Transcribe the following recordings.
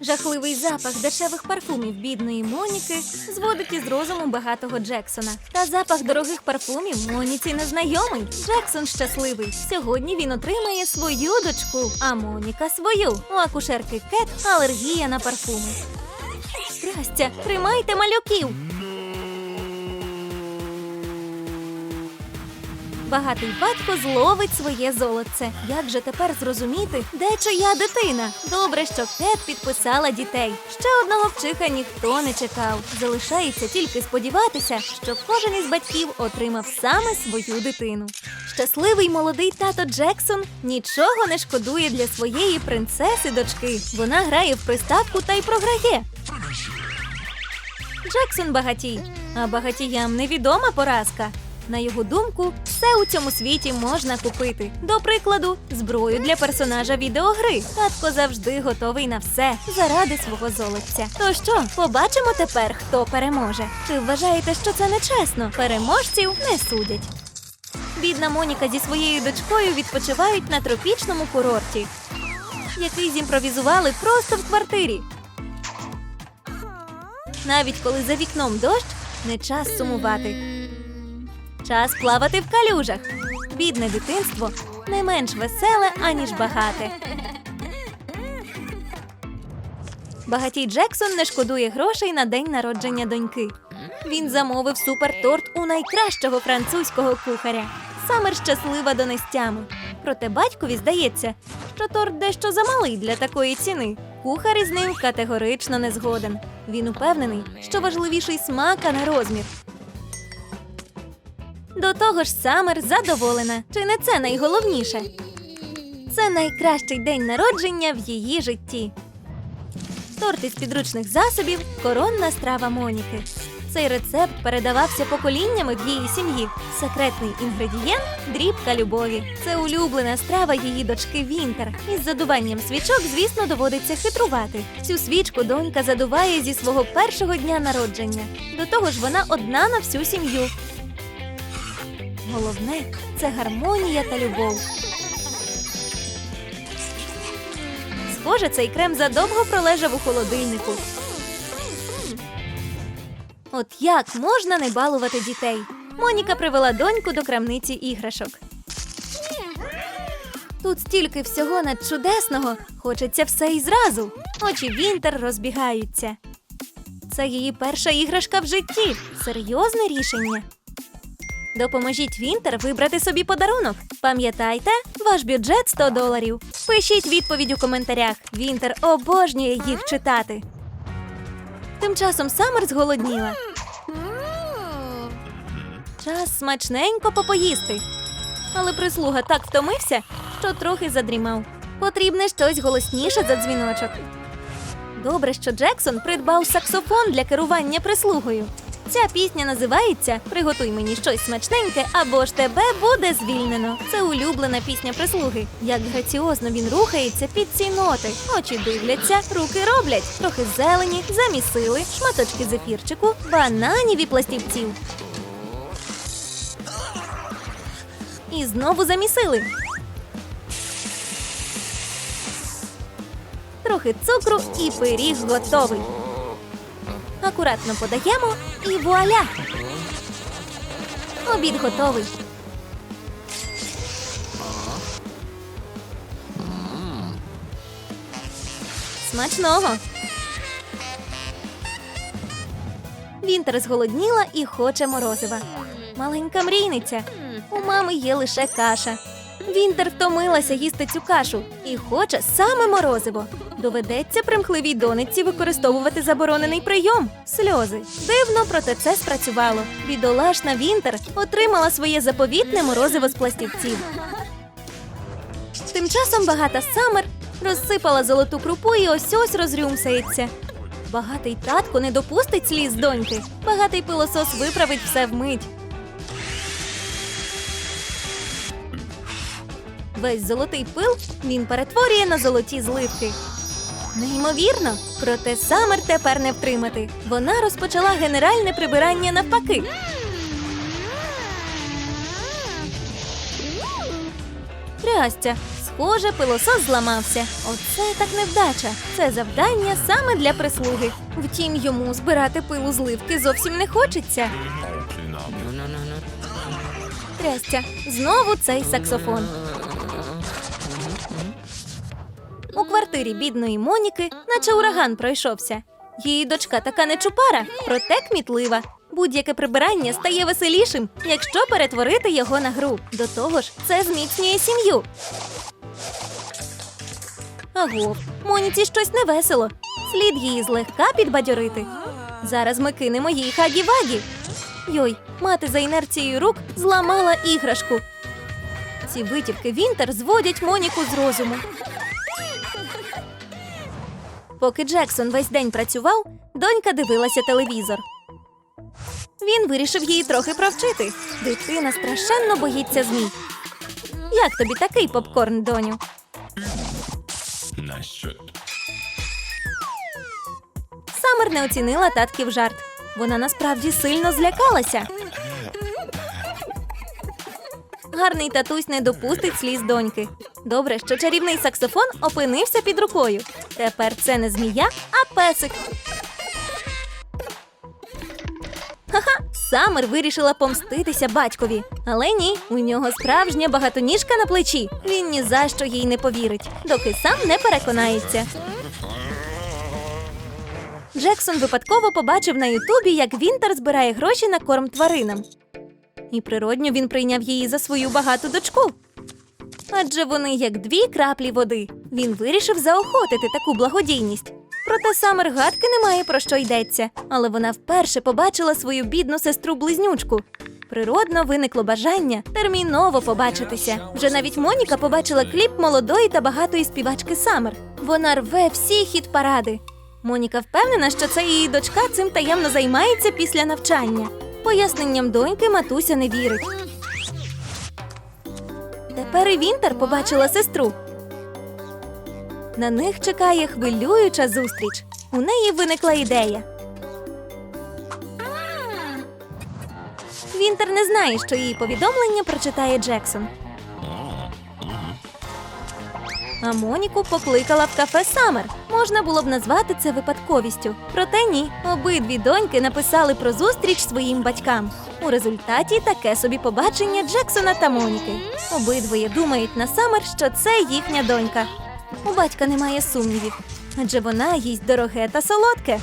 Жахливий запах дешевих парфумів бідної Моніки зводить із розуму багатого Джексона. Та запах дорогих парфумів Моніці незнайомий. Джексон щасливий. Сьогодні він отримає свою дочку, а Моніка свою. У акушерки Кет алергія на парфуми. Страстя, тримайте малюків. Багатий батько зловить своє золоце. Як же тепер зрозуміти, де чия дитина? Добре, що Кет підписала дітей. Ще одного вчиха ніхто не чекав. Залишається тільки сподіватися, що кожен із батьків отримав саме свою дитину. Щасливий молодий тато Джексон нічого не шкодує для своєї принцеси дочки. Вона грає в приставку та й програє. Джексон багатій, а багатіям невідома поразка. На його думку, все у цьому світі можна купити. До прикладу, зброю для персонажа відеогри. Татко завжди готовий на все заради свого золотця. То що, побачимо тепер, хто переможе. Чи вважаєте, що це нечесно? Переможців не судять. Бідна Моніка зі своєю дочкою відпочивають на тропічному курорті, який зімпровізували просто в квартирі. Навіть коли за вікном дощ, не час сумувати. Час плавати в калюжах. Бідне дитинство не менш веселе, аніж багате. Багатій Джексон не шкодує грошей на день народження доньки. Він замовив суперторт у найкращого французького кухаря. Самер щаслива до нестями. Проте батькові здається, що торт дещо замалий для такої ціни. Кухар із ним категорично не згоден. Він упевнений, що важливіший смак, а не розмір. До того ж, Самер задоволена. Чи не це найголовніше? Це найкращий день народження в її житті. Торт із підручних засобів коронна страва Моніки. Цей рецепт передавався поколіннями в її сім'ї. Секретний інгредієнт дрібка любові. Це улюблена страва її дочки Вінтер. Із задуванням свічок, звісно, доводиться хитрувати. Цю свічку донька задуває зі свого першого дня народження. До того ж, вона одна на всю сім'ю. Головне це гармонія та любов. Схоже, цей крем задовго пролежав у холодильнику. От як можна не балувати дітей? Моніка привела доньку до крамниці іграшок. Тут стільки всього надчудесного, хочеться все і зразу. Очі Вінтер розбігаються. Це її перша іграшка в житті. Серйозне рішення. Допоможіть Вінтер вибрати собі подарунок. Пам'ятайте, ваш бюджет 100 доларів. Пишіть відповідь у коментарях. Вінтер обожнює їх читати. Тим часом Самер зголодніла. Час смачненько попоїсти. Але прислуга так втомився, що трохи задрімав. Потрібне щось голосніше за дзвіночок. Добре, що Джексон придбав саксофон для керування прислугою. Ця пісня називається Приготуй мені щось смачненьке або ж тебе буде звільнено. Це улюблена пісня прислуги. Як граціозно він рухається під ці ноти. Очі дивляться, руки роблять. Трохи зелені, замісили, шматочки зефірчику, бананів і пластівців. І знову замісили. Трохи цукру і пиріг готовий. Акуратно подаємо і вуаля! Обід готовий. Смачного. Вінтер зголодніла і хоче морозива. Маленька мрійниця. У мами є лише каша. Вінтер втомилася їсти цю кашу і хоче саме морозиво. Доведеться примхливій дониці використовувати заборонений прийом сльози. Дивно, проте це спрацювало. Бідолашна Вінтер отримала своє заповітне морозиво з пластівців. Тим часом багата Самер розсипала золоту крупу і ось ось розрюмсається. Багатий татко не допустить сліз доньки. Багатий пилосос виправить все вмить. Весь золотий пил він перетворює на золоті зливки. Неймовірно, проте Самер тепер не втримати. Вона розпочала генеральне прибирання навпаки. Трястя, Схоже, пилосос зламався. Оце так невдача. Це завдання саме для прислуги. Втім, йому збирати пилу зливки зовсім не хочеться. Трястя, знову цей саксофон. Квартирі бідної Моніки, наче ураган пройшовся. Її дочка така нечупара, проте кмітлива. Будь-яке прибирання стає веселішим, якщо перетворити його на гру. До того ж, це зміцнює сім'ю. Агов, Моніці щось невесело. Слід її злегка підбадьорити. Зараз ми кинемо їй хагі-вагі. Йой, мати за інерцією рук зламала іграшку. Ці витівки Вінтер зводять Моніку з розуму. Поки Джексон весь день працював, донька дивилася телевізор. Він вирішив її трохи провчити. Дитина страшенно боїться змій. Як тобі такий попкорн, доню? Самер не оцінила татків жарт. Вона насправді сильно злякалася. Гарний татусь не допустить сліз доньки. Добре, що чарівний саксофон опинився під рукою. Тепер це не змія, а песик. Ха-ха, Самер вирішила помститися батькові. Але ні, у нього справжня багатоніжка на плечі. Він ні за що їй не повірить, доки сам не переконається. Джексон випадково побачив на Ютубі, як Вінтер збирає гроші на корм тваринам. І природньо він прийняв її за свою багату дочку. Адже вони як дві краплі води. Він вирішив заохотити таку благодійність. Проте Самер гадки немає про що йдеться, але вона вперше побачила свою бідну сестру близнючку. Природно виникло бажання терміново побачитися. Вже навіть Моніка побачила кліп молодої та багатої співачки Самер. Вона рве всі хіт паради. Моніка впевнена, що це її дочка цим таємно займається після навчання. Поясненням доньки матуся не вірить. Тепер і Вінтер побачила сестру. На них чекає хвилююча зустріч. У неї виникла ідея. Вінтер не знає, що її повідомлення прочитає Джексон. А Моніку покликала в кафе Самер. Можна було б назвати це випадковістю. Проте ні, обидві доньки написали про зустріч своїм батькам. У результаті таке собі побачення Джексона та Моніки. Обидвоє думають на Самер, що це їхня донька. У батька немає сумнівів, адже вона їсть дороге та солодке.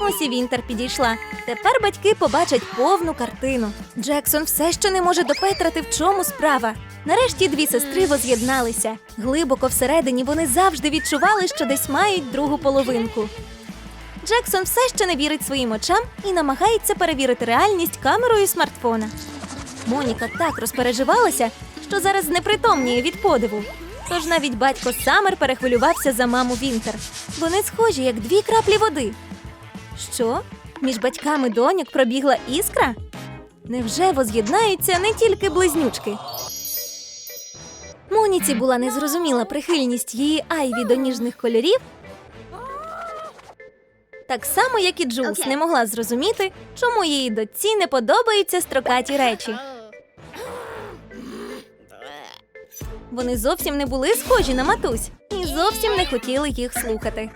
Ось і Вінтер підійшла. Тепер батьки побачать повну картину. Джексон все ще не може допетрати, в чому справа. Нарешті дві сестри воз'єдналися. Глибоко всередині вони завжди відчували, що десь мають другу половинку. Джексон все ще не вірить своїм очам і намагається перевірити реальність камерою смартфона. Моніка так розпереживалася, що зараз знепритомніє від подиву. Тож навіть батько Самер перехвилювався за маму Вінтер. Вони схожі, як дві краплі води. Що? Між батьками доньок пробігла іскра? Невже воз'єднаються не тільки близнючки? Моніці була незрозуміла прихильність її Айві до ніжних кольорів. Так само, як і Джулс не могла зрозуміти, чому її дочці не подобаються строкаті речі. Вони зовсім не були схожі на матусь і зовсім не хотіли їх слухати.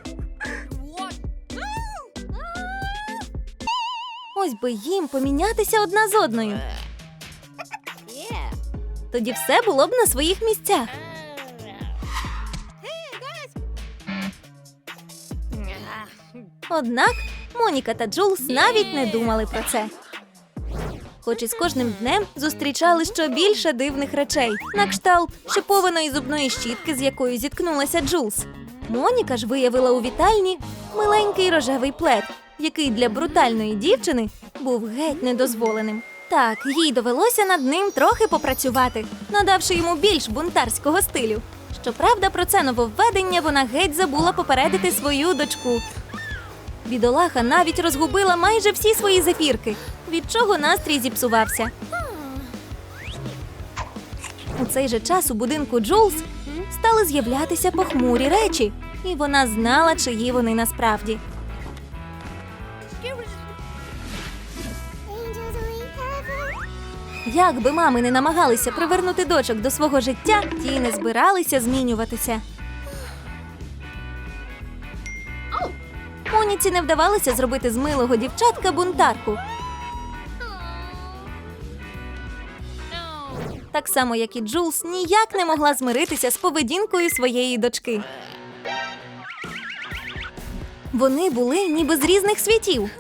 Ось би їм помінятися одна з одною. Тоді все було б на своїх місцях. Однак Моніка та Джулс навіть не думали про це. Хоч і з кожним днем зустрічали що більше дивних речей, на кшталт шипованої зубної щітки, з якою зіткнулася Джулс. Моніка ж виявила у вітальні миленький рожевий плед, який для брутальної дівчини був геть недозволеним. Так, їй довелося над ним трохи попрацювати, надавши йому більш бунтарського стилю. Щоправда, про це нововведення вона геть забула попередити свою дочку. Бідолаха навіть розгубила майже всі свої зефірки, від чого настрій зіпсувався. У цей же час у будинку Джулс стали з'являтися похмурі речі, і вона знала, чиї вони насправді. Як би мами не намагалися привернути дочок до свого життя, ті не збиралися змінюватися. Моніці не вдавалося зробити з милого дівчатка бунтарку. Так само, як і Джулс, ніяк не могла змиритися з поведінкою своєї дочки. Вони були ніби з різних світів.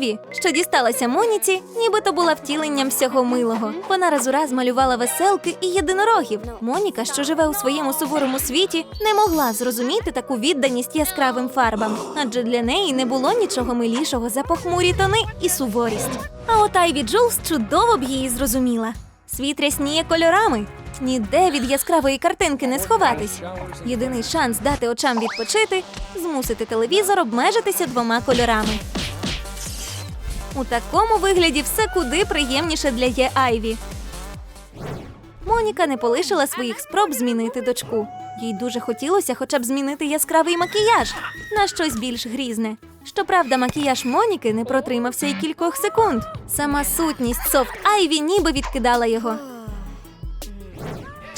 Айві, що дісталася Моніці, нібито була втіленням всього милого. Вона раз у раз малювала веселки і єдинорогів. Моніка, що живе у своєму суворому світі, не могла зрозуміти таку відданість яскравим фарбам, адже для неї не було нічого милішого за похмурі тони і суворість. А от Айві Джулс чудово б її зрозуміла. Світ рясніє кольорами. Ніде від яскравої картинки не сховатись. Єдиний шанс дати очам відпочити змусити телевізор обмежитися двома кольорами. У такому вигляді все куди приємніше для є Айві. Моніка не полишила своїх спроб змінити дочку. Їй дуже хотілося хоча б змінити яскравий макіяж на щось більш грізне. Щоправда, макіяж Моніки не протримався й кількох секунд. Сама сутність софт Айві ніби відкидала його.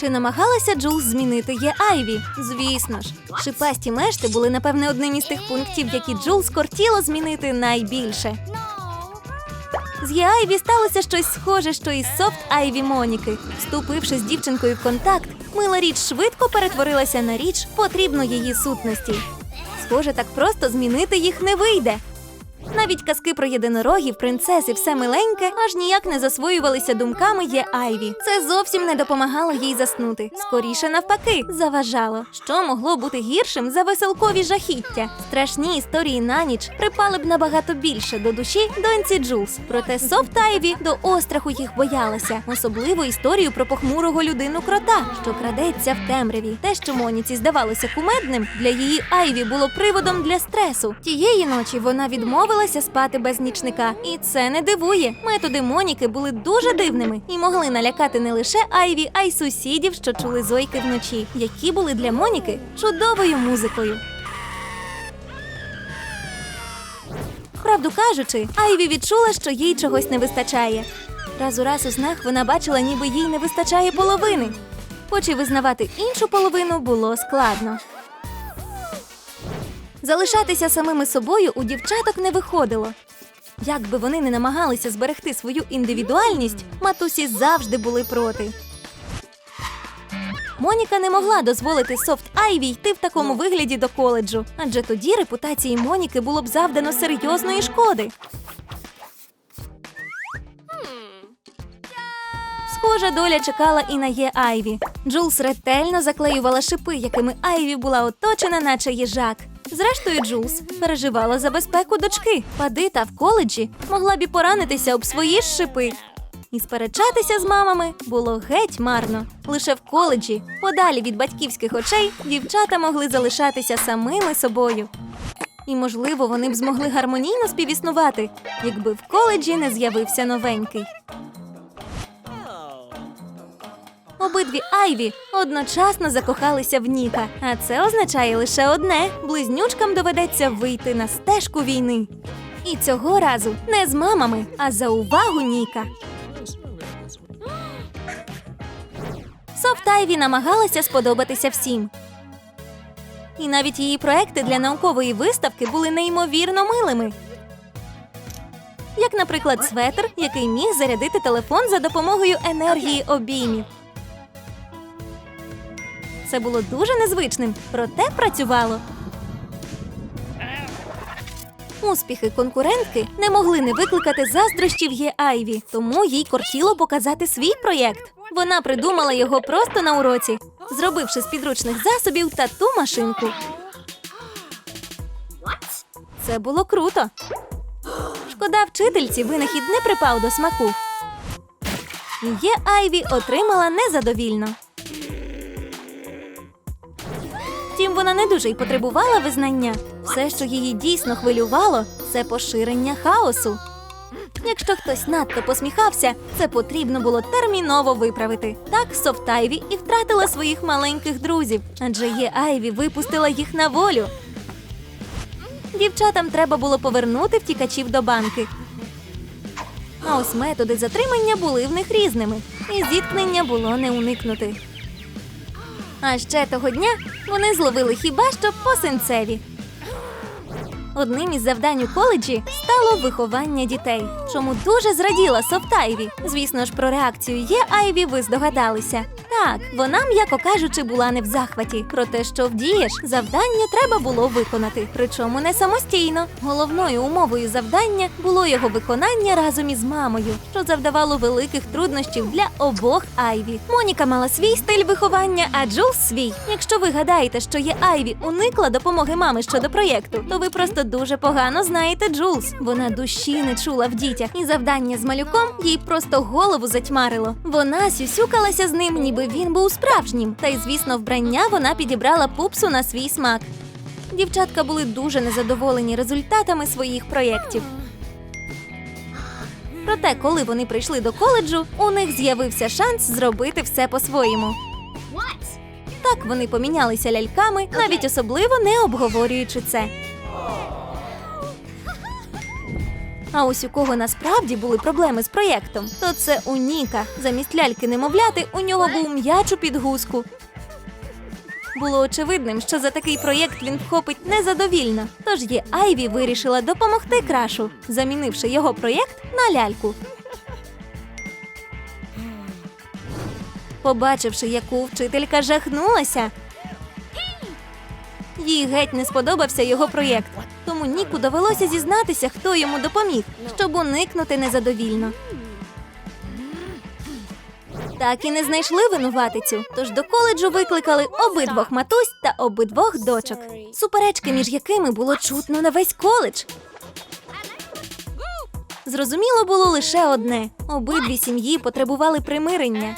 Чи намагалася Джулс змінити є Айві? Звісно ж, шипасті мешти були напевне одним із тих пунктів, які Джулс кортіло змінити найбільше. З є сталося щось схоже, що із софт Айві Моніки. Вступивши з дівчинкою в контакт, мила річ швидко перетворилася на річ, потрібну її сутності. Схоже, так просто змінити їх не вийде. Навіть казки про єдинорогів, принцеси, все миленьке аж ніяк не засвоювалися думками є Айві. Це зовсім не допомагало їй заснути. Скоріше навпаки, заважало. Що могло бути гіршим за веселкові жахіття? Страшні історії на ніч припали б набагато більше до душі доньці Джулс. Проте софт Айві до остраху їх боялася, особливо історію про похмурого людину крота, що крадеться в темряві. Те, що Моніці здавалося кумедним, для її Айві було приводом для стресу. Тієї ночі вона відмовилася спати без нічника, і це не дивує. Методи Моніки були дуже дивними і могли налякати не лише Айві, а й сусідів, що чули зойки вночі, які були для Моніки чудовою музикою. Правду кажучи, Айві відчула, що їй чогось не вистачає. Раз у раз у снах вона бачила, ніби їй не вистачає половини. Хоч і визнавати іншу половину було складно. Залишатися самими собою у дівчаток не виходило. Як би вони не намагалися зберегти свою індивідуальність, матусі завжди були проти. Моніка не могла дозволити софт Айві йти в такому вигляді до коледжу, адже тоді репутації Моніки було б завдано серйозної шкоди. Схожа доля чекала і на є Айві. Джулс ретельно заклеювала шипи, якими Айві була оточена, наче їжак. Зрештою, Джулс переживала за безпеку дочки. Падита в коледжі могла б і поранитися об свої шипи. І сперечатися з мамами було геть марно. Лише в коледжі, подалі від батьківських очей, дівчата могли залишатися самими собою. І, можливо, вони б змогли гармонійно співіснувати, якби в коледжі не з'явився новенький. Обидві Айві одночасно закохалися в Ніка, а це означає лише одне: близнючкам доведеться вийти на стежку війни. І цього разу не з мамами, а за увагу Ніка. Софт Айві намагалася сподобатися всім. І навіть її проекти для наукової виставки були неймовірно милими. Як, наприклад, светр, який міг зарядити телефон за допомогою енергії обіймів. Це було дуже незвичним, проте працювало. Успіхи конкурентки не могли не викликати заздрощів є Айві, тому їй кортіло показати свій проєкт. Вона придумала його просто на уроці, зробивши з підручних засобів тату машинку. Це було круто. Шкода вчительці винахід не припав до смаку. Є Айві отримала незадовільно. Втім, вона не дуже й потребувала визнання. Все, що її дійсно хвилювало, це поширення хаосу. Якщо хтось надто посміхався, це потрібно було терміново виправити. Так Софт Айві і втратила своїх маленьких друзів, адже є Айві випустила їх на волю. Дівчатам треба було повернути втікачів до банки. А ось методи затримання були в них різними, і зіткнення було не уникнути. А ще того дня вони зловили хіба що по синцеві. Одним із завдань у коледжі стало виховання дітей, чому дуже зраділа Софтайві. Звісно ж, про реакцію є Айві ви здогадалися. Так, вона, м'яко кажучи, була не в захваті. Про те, що вдієш, завдання треба було виконати, причому не самостійно. Головною умовою завдання було його виконання разом із мамою, що завдавало великих труднощів для обох Айві. Моніка мала свій стиль виховання, а Джулс свій. Якщо ви гадаєте, що є Айві уникла допомоги мами щодо проєкту, то ви просто дуже погано знаєте Джулс. Вона душі не чула в дітях, і завдання з малюком їй просто голову затьмарило. Вона сюсюкалася з ним, ніби він був справжнім. Та й, звісно, вбрання вона підібрала пупсу на свій смак. Дівчатка були дуже незадоволені результатами своїх проєктів. Проте, коли вони прийшли до коледжу, у них з'явився шанс зробити все по-своєму. Так вони помінялися ляльками, навіть особливо не обговорюючи це. А ось у кого насправді були проблеми з проєктом, то це у Ніка. Замість ляльки немовляти у нього був м'яч у підгузку. Було очевидним, що за такий проєкт він вхопить незадовільно. Тож є Айві вирішила допомогти крашу, замінивши його проєкт на ляльку. Побачивши, яку вчителька жахнулася. Їй геть не сподобався його проєкт, тому Ніку довелося зізнатися, хто йому допоміг, щоб уникнути незадовільно. Так і не знайшли винуватицю, тож до коледжу викликали обидвох матусь та обидвох дочок, суперечки між якими було чутно на весь коледж. Зрозуміло було лише одне: обидві сім'ї потребували примирення.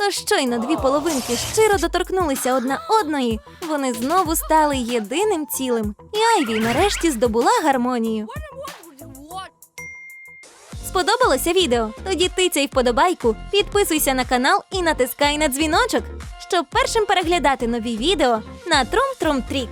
Тож щойно дві половинки щиро доторкнулися одна одної, вони знову стали єдиним цілим. І Айві нарешті здобула гармонію. Сподобалося відео? Тоді тицяй вподобайку, підписуйся на канал і натискай на дзвіночок, щоб першим переглядати нові відео на Трум Трум Трік.